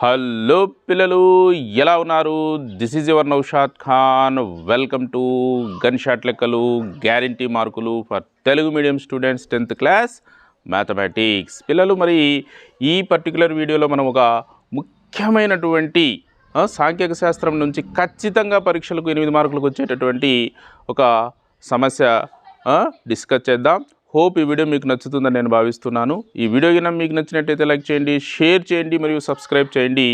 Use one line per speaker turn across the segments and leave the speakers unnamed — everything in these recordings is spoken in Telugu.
హలో పిల్లలు ఎలా ఉన్నారు? This is your Naushad Khan welcome to gun shot లెక్కలు గ్యారంటీ మార్కులు for Telugu medium students tenth class mathematics పిల్లలు మరి ఈ పర్టికులర్ వీడియోలో మనం ఒక ముఖ్యమైనటువంటి ఆ, సాంఖ్యక శాస్త్రం నుంచి ఖచ్చితంగా పరీక్షలకు ఎనిమిది మార్కులకు వచ్చేటటువంటి ఒక సమస్య డిస్కస్ చేద్దాం. హోప్ ఈ వీడియో మీకు నచ్చుతుందని నేను భావిస్తున్నాను. ఈ వీడియో కనుక మీకు నచ్చినట్టయితే లైక్ చేయండి షేర్ చేయండి మరియు సబ్స్క్రైబ్ చేయండి.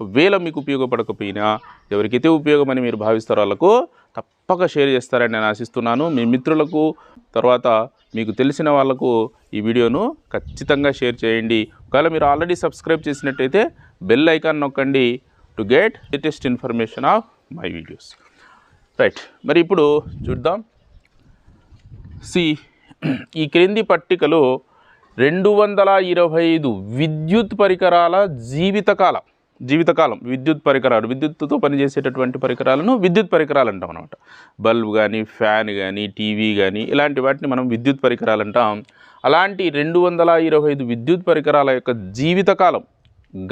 ఒకవేళ మీకు ఉపయోగపడకపోయినా ఎవరికైతే ఉపయోగమని మీరు భావిస్తారో వాళ్ళకు తప్పక షేర్ చేస్తారని నేను ఆశిస్తున్నాను. మీ మిత్రులకు తర్వాత మీకు తెలిసిన వాళ్ళకు ఈ వీడియోను ఖచ్చితంగా షేర్ చేయండి. ఒకవేళ మీరు ఆల్రెడీ సబ్స్క్రైబ్ చేసినట్టయితే బెల్ ఐకాన్ నొక్కండి to get latest information of my videos. Right మరి ఇప్పుడు చూద్దాం. సి ఈ క్రింది పట్టికలో రెండు వందల ఇరవై ఐదు విద్యుత్ పరికరాల జీవితకాలం జీవితకాలం విద్యుత్ పరికరాలు విద్యుత్తుతో పనిచేసేటటువంటి పరికరాలను విద్యుత్ పరికరాలు అంటాం అనమాట బల్బ్ కానీ ఫ్యాన్ కానీ టీవీ కానీ ఇలాంటి వాటిని మనం విద్యుత్ పరికరాలు అంటాం. అలాంటి రెండు వందల ఇరవై ఐదు విద్యుత్ పరికరాల యొక్క జీవితకాలం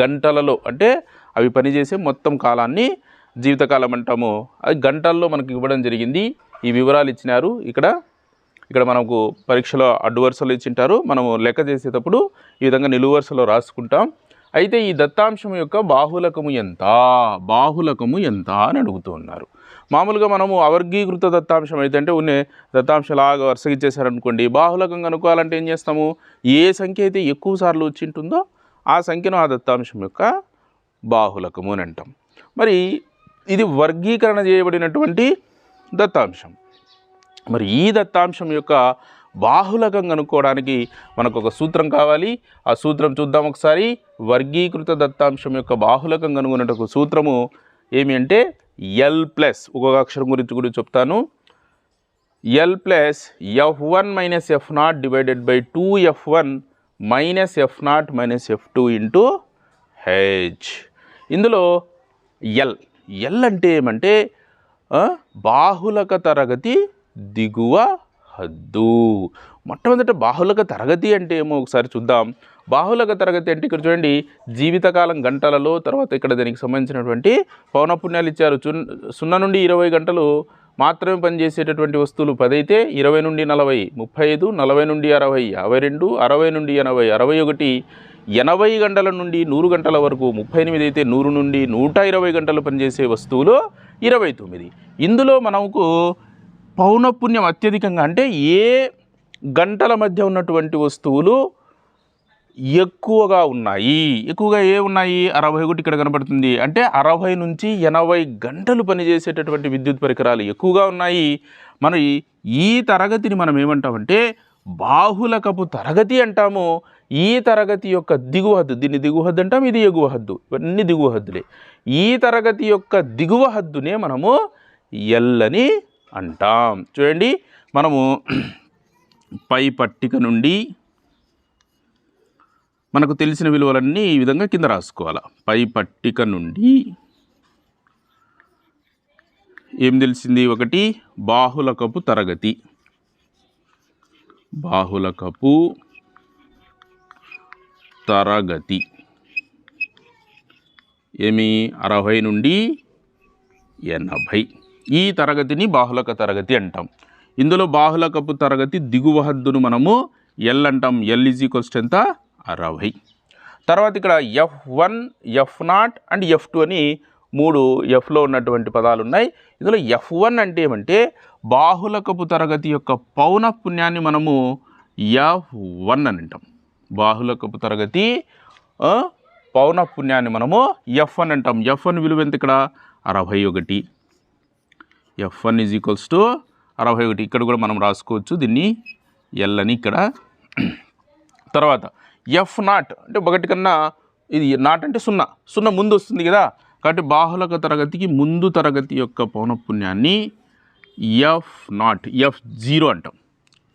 గంటలలో అంటే అవి పనిచేసే మొత్తం కాలాన్ని జీవితకాలం అంటాము. అది గంటల్లో మనకి ఇవ్వడం జరిగింది. ఈ వివరాలు ఇచ్చినారు. ఇక్కడ ఇక్కడ మనకు పరీక్షలో అడ్డు వరుసలు ఇచ్చింటారు మనము లెక్క చేసేటప్పుడు ఈ విధంగా నిలువు వరుసలో రాసుకుంటాం. అయితే ఈ దత్తాంశం యొక్క బాహులకము ఎంత? బాహులకము ఎంత అని అడుగుతూ ఉన్నారు. మామూలుగా మనము అవర్గీకృత దత్తాంశం అయితే అంటే ఉన్నే దత్తాంశలాగా వరుసగా ఇచ్చేసారనుకోండి బాహులకం కనుక్కోవాలంటే ఏం చేస్తాము? ఏ సంఖ్య అయితే ఎక్కువ సార్లు వచ్చింటుందో ఆ సంఖ్యను ఆ దత్తాంశం యొక్క బాహులకము అని అంటాం. మరి ఇది వర్గీకరణ చేయబడినటువంటి దత్తాంశం. మరి ఈ దత్తాంశం యొక్క బాహులకం కనుక్కోవడానికి మనకు ఒక సూత్రం కావాలి. ఆ సూత్రం చూద్దాం ఒకసారి. వర్గీకృత దత్తాంశం యొక్క బాహులకం కనుగొనేటకు సూత్రము ఏమి అంటే ఎల్ ప్లస్ ఒక్కొక్క అక్షరం గురించి కూడా చెప్తాను. L plus F one minus F naught divided by two F one minus F naught minus F two into H ఇందులో ఎల్ ఎల్ అంటే ఏమంటే బాహులక తరగతి దిగువ హద్దు. మొట్టమొదట బాహులక తరగతి అంటే ఏమో ఒకసారి చూద్దాం. బాహులక తరగతి అంటే ఇక్కడ చూడండి జీవితకాలం గంటలలో తర్వాత ఇక్కడ దీనికి సంబంధించినటువంటి పౌనపుణ్యాలు ఇచ్చారు. చున్- సున్నా నుండి ఇరవై గంటలు మాత్రమే పనిచేసేటటువంటి వస్తువులు పదైతే ఇరవై నుండి నలభై ముప్పై ఐదు నలభై నుండి అరవై యాభై రెండు అరవై నుండి ఎనభై అరవై ఒకటి ఎనభై గంటల నుండి నూరు గంటల వరకు ముప్పై ఎనిమిది అయితే నూరు నుండి నూట ఇరవై గంటలు పనిచేసే వస్తువులు ఇరవై తొమ్మిది. ఇందులో మనకు పౌనపుణ్యం అత్యధికంగా అంటే ఏ గంటల మధ్య ఉన్నటువంటి వస్తువులు ఎక్కువగా ఉన్నాయి? ఎక్కువగా ఏ ఉన్నాయి? అరవై ఒకటి ఇక్కడ కనబడుతుంది. అంటే అరవై నుంచి ఎనభై గంటలు పనిచేసేటటువంటి విద్యుత్ పరికరాలు ఎక్కువగా ఉన్నాయి. మన ఈ- తరగతిని మనం ఏమంటామంటే బాహులకపు తరగతి అంటాము. ఈ తరగతి యొక్క దిగువ హద్దు దీన్ని దిగువ హద్దు అంటాం ఇది ఎగువ హద్దు ఇవన్నీ దిగువ హద్దులే ఈ తరగతి యొక్క దిగువ హద్దునే మనము ఎల్లని అంటాం. చూడండి మనము పై పట్టిక నుండి మనకు తెలిసిన విలువలన్నీ ఈ విధంగా కింద రాసుకోవాలి. పై పట్టిక నుండి ఏం తెలిసింది? ఒకటి బాహులకపు తరగతి. బాహులకపు తరగతి. ఏమి? అరవై నుండి ఎనభై. ఈ తరగతిని బాహులక తరగతి అంటాం. ఇందులో బాహులకపు తరగతి దిగువ హద్దును మనము ఎల్ అంటాం. ఎల్ ఈజ్ ఈక్వల్స్ ఎంత? అరవై. తర్వాత ఇక్కడ F one F naught and F two అని మూడు ఎఫ్లో ఉన్నటువంటి పదాలు ఉన్నాయి. ఇందులో ఎఫ్ వన్ అంటే ఏమంటే బాహులకపు తరగతి యొక్క పౌన పుణ్యాన్ని మనము ఎఫ్ వన్ అని అంటాం. బాహులకపు తరగతి పౌన పుణ్యాన్ని మనము ఎఫ్ వన్ అంటాం. ఎఫ్ వన్ విలువ ఎంత ఇక్కడ? అరవై ఒకటి. F one is equals to అరవై ఒకటి. ఇక్కడ కూడా మనం రాసుకోవచ్చు దీన్ని. ఎల్ అని ఇక్కడ. తర్వాత ఎఫ్ నాట్ అంటే ఒకటి కన్నా ఇది నాట్ అంటే సున్నా. సున్నా ముందు వస్తుంది కదా. కాబట్టి బాహులక తరగతికి ముందు తరగతి యొక్క పౌనఃపుణ్యాన్ని ఎఫ్ నాట్ ఎఫ్ జీరో అంటాం.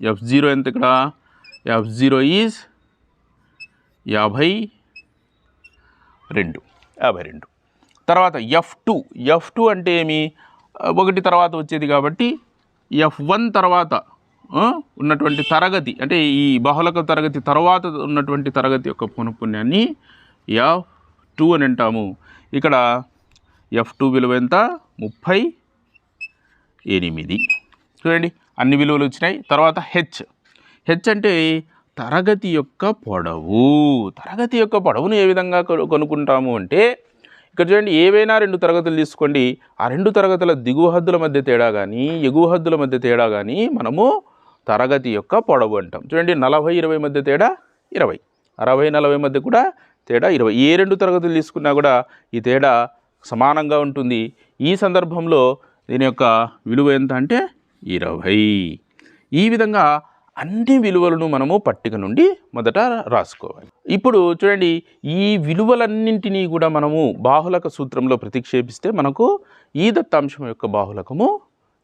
ఎఫ్ జీరో ఎంత ఇక్కడ? ఎఫ్ జీరో ఈజ్ యాభై రెండు. యాభై రెండు. తర్వాత ఎఫ్ టూ ఎఫ్ టూ అంటే ఏమి? ఒకటి తర్వాత వచ్చేది కాబట్టి ఎఫ్ వన్ తర్వాత ఉన్నటువంటి తరగతి అంటే ఈ బహుళక తరగతి తర్వాత ఉన్నటువంటి తరగతి యొక్క పౌనపుణ్యాన్ని ఎఫ్ టూ అని అంటాము. ఇక్కడ ఎఫ్ టూ విలువ ఎంత? ముప్పై ఎనిమిది. చూడండి అన్ని విలువలు వచ్చినాయి. తర్వాత హెచ్. హెచ్ అంటే తరగతి యొక్క పొడవు. తరగతి యొక్క పొడవును ఏ విధంగా కొను- కొనుక్కుంటాము అంటే ఇక్కడ చూడండి ఏవైనా రెండు తరగతులు తీసుకోండి. ఆ రెండు తరగతుల దిగువ హద్దుల మధ్య తేడా కానీ ఎగువ హద్దుల మధ్య తేడా కానీ మనము తరగతి యొక్క పొడవు అంటాం. చూడండి నలభై ఇరవై మధ్య తేడా ఇరవై. అరవై నలభై మధ్య కూడా తేడా ఇరవై. ఏ రెండు తరగతులు తీసుకున్నా కూడా ఈ తేడా సమానంగా ఉంటుంది. ఈ సందర్భంలో దీని యొక్క విలువ ఎంత అంటే ఇరవై. ఈ విధంగా అన్ని విలువలను మనము పట్టిక నుండి మొదట రాసుకోవాలి. ఇప్పుడు చూడండి ఈ విలువలన్నింటినీ కూడా మనము బాహులక సూత్రంలో ప్రతిక్షేపిస్తే మనకు ఈ దత్తాంశం యొక్క బాహులకము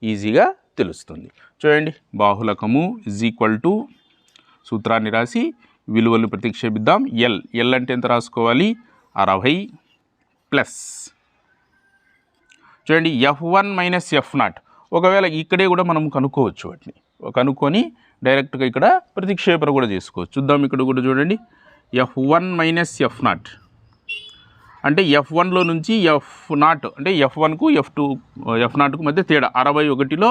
ఈజీగా తెలుస్తుంది. చూడండి బాహులకము ఇజ్ ఈక్వల్ టు సూత్రాన్ని రాసి విలువలు ప్రతిక్షేపిద్దాం. ఎల్ ఎల్ అంటే ఎంత రాసుకోవాలి? అరవై ప్లస్. చూడండి F one minus F naught ఒకవేళ ఇక్కడే కూడా మనం కనుక్కోవచ్చు వాటిని. కనుక్కొని డైరెక్ట్గా ఇక్కడ ప్రతిక్షేపణ కూడా చేసుకోవచ్చు. చూద్దాం ఇక్కడ కూడా చూడండి. F one minus F naught అంటే ఎఫ్ వన్లో నుంచి ఎఫ్ నాట్ అంటే ఎఫ్ వన్కు ఎఫ్ టూ ఎఫ్ నాట్కు మధ్య తేడా. అరవై ఒకటిలో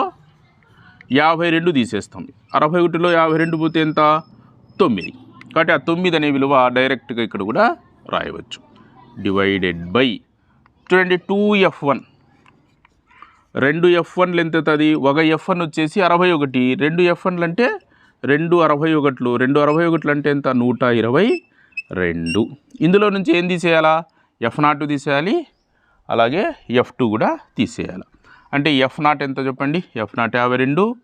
యాభై రెండు తీసేస్తాం. అరవై ఒకటిలో యాభై రెండు పోతే ఎంత? తొమ్మిది. కాబట్టి ఆ తొమ్మిది అనే విలువ డైరెక్ట్గా ఇక్కడ కూడా రాయవచ్చు. డివైడెడ్ బై చూడండి టూ ఎఫ్ వన్ రెండు ఎఫ్ వన్లు ఎంత అవుతుంది ఒక ఎఫ్ వన్ వచ్చేసి అరవై ఒకటి. రెండు ఎఫ్ వన్లు అంటే రెండు అరవై ఒకట్లు. రెండు అరవై ఒకట్లు అంటే ఎంత? నూట ఇరవై రెండు. ఇందులో నుంచి ఏం తీసేయాలా? ఎఫ్ నాట్ తీసేయాలి. అలాగే ఎఫ్ టూ కూడా తీసేయాలి. అంటే ఎఫ్ నాట్ ఎంత చెప్పండి? ఎఫ్ నాట్ యాభై రెండు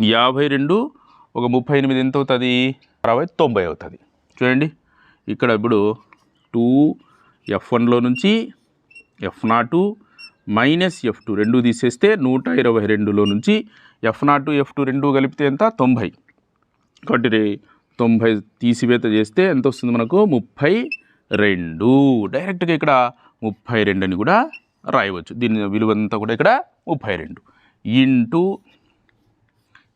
యాభై రెండు ఒక ముప్పై ఎనిమిది ఎంత అవుతుంది? అరవై తొంభై అవుతుంది. చూడండి ఇక్కడ ఇప్పుడు టూ ఎఫ్ వన్లో నుంచి ఎఫ్ నాటు మైనస్ ఎఫ్ టూ రెండు తీసేస్తే నూట ఇరవై రెండులో నుంచి ఎఫ్ నాట్ ఎఫ్ టూ రెండు కలిపితే ఎంత? తొంభై. కాబట్టి తొంభై తీసివేత చేస్తే ఎంత వస్తుంది మనకు? ముప్పై రెండు. డైరెక్ట్గా ఇక్కడ ముప్పై రెండు అని కూడా రాయవచ్చు. దీని విలువ అంతా కూడా ఇక్కడ ముప్పై రెండు. ఇంటూ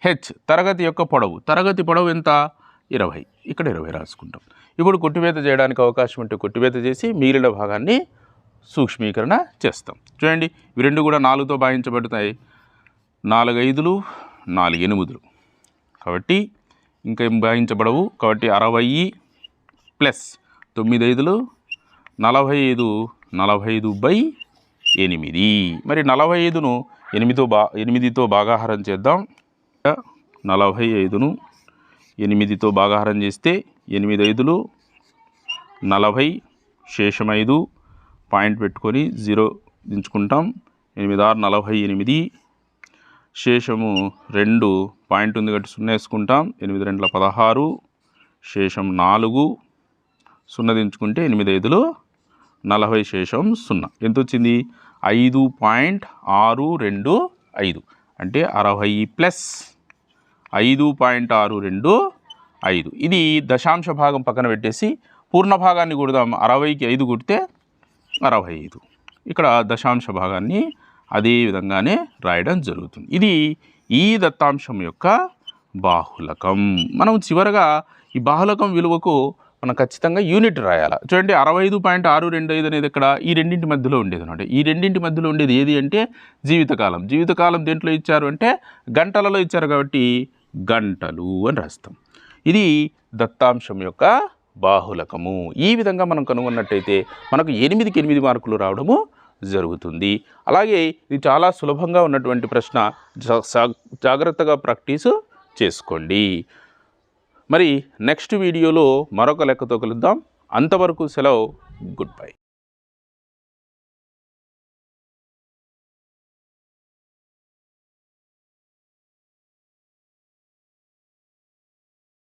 హెచ్ తరగతి యొక్క పొడవు. తరగతి పొడవు ఎంత? ఇరవై. ఇక్కడ ఇరవై రాసుకుంటాం. ఇప్పుడు కొట్టివేత చేయడానికి అవకాశం ఉంటే కొట్టివేత చేసి మిగిలిన భాగాన్ని సూక్ష్మీకరణ చేస్తాం. చూడండి ఇవి రెండు కూడా నాలుగుతో భావించబడతాయి నాలుగు ఐదులు నాలుగు ఎనిమిదిలు కాబట్టి ఇంకా ఏం కాబట్టి అరవై ప్లస్ తొమ్మిది ఐదులు నలభై ఐదు నలభై ఐదు బై ఎనిమిది. మరి నలభై ఐదును ఎనిమిదితో బా ఎనిమిదితో భాగాహారం చేద్దాం. నలభై ఐదును ఎనిమిదితో భాగాహారం చేస్తే ఎనిమిది ఐదులు నలభై శేషం ఐదు పాయింట్ పెట్టుకొని జీరో దించుకుంటాం. ఎనిమిది ఆరు నలభై ఎనిమిది. శేషము రెండు పాయింట్ ఉంది కాబట్టి సున్నా వేసుకుంటాం. ఎనిమిది రెండుల పదహారు. శేషం నాలుగు. సున్నా దించుకుంటే ఎనిమిది ఐదులో నలభై శేషం సున్నా. ఎంత వచ్చింది ఐదు పాయింట్ ఆరు రెండు ఐదు. అంటే అరవై ప్లస్ ఐదు పాయింట్ ఆరు రెండు ఐదు. ఇది దశాంశ భాగం పక్కన పెట్టేసి పూర్ణ భాగాన్ని కొడదాం. అరవైకి ఐదు కొడితే అరవై ఐదు ఇక్కడ దశాంశ భాగాన్ని అదే విధంగానే రాయడం జరుగుతుంది. ఇది ఈ దత్తాంశం యొక్క బాహులకం. మనం చివరగా ఈ బాహులకం విలువకు మనం ఖచ్చితంగా యూనిట్ రాయాలి? చూడండి అరవై ఐదు పాయింట్ ఆరు రెండు ఐదు అనేది ఇక్కడ ఈ రెండింటి మధ్యలో ఉండేది అనమాట ఈ రెండింటి మధ్యలో ఉండేది ఏది అంటే జీవితకాలం. జీవితకాలం దేంట్లో ఇచ్చారు అంటే గంటలలో ఇచ్చారు కాబట్టి గంటలు అని రాస్తాం ఇది దత్తాంశం యొక్క బాహులకము. ఈ విధంగా మనం కనుగొన్నట్టయితే మనకు ఎనిమిదికి ఎనిమిది మార్కులు రావడము జరుగుతుంది. అలాగే ఇది చాలా సులభంగా ఉన్నటువంటి ప్రశ్న. జాగ్రత్తగా ప్రాక్టీస్ చేసుకోండి. మరి నెక్స్ట్ వీడియోలో మరొక లెక్కతో కలుద్దాం. అంతవరకు సెలవు. Good bye.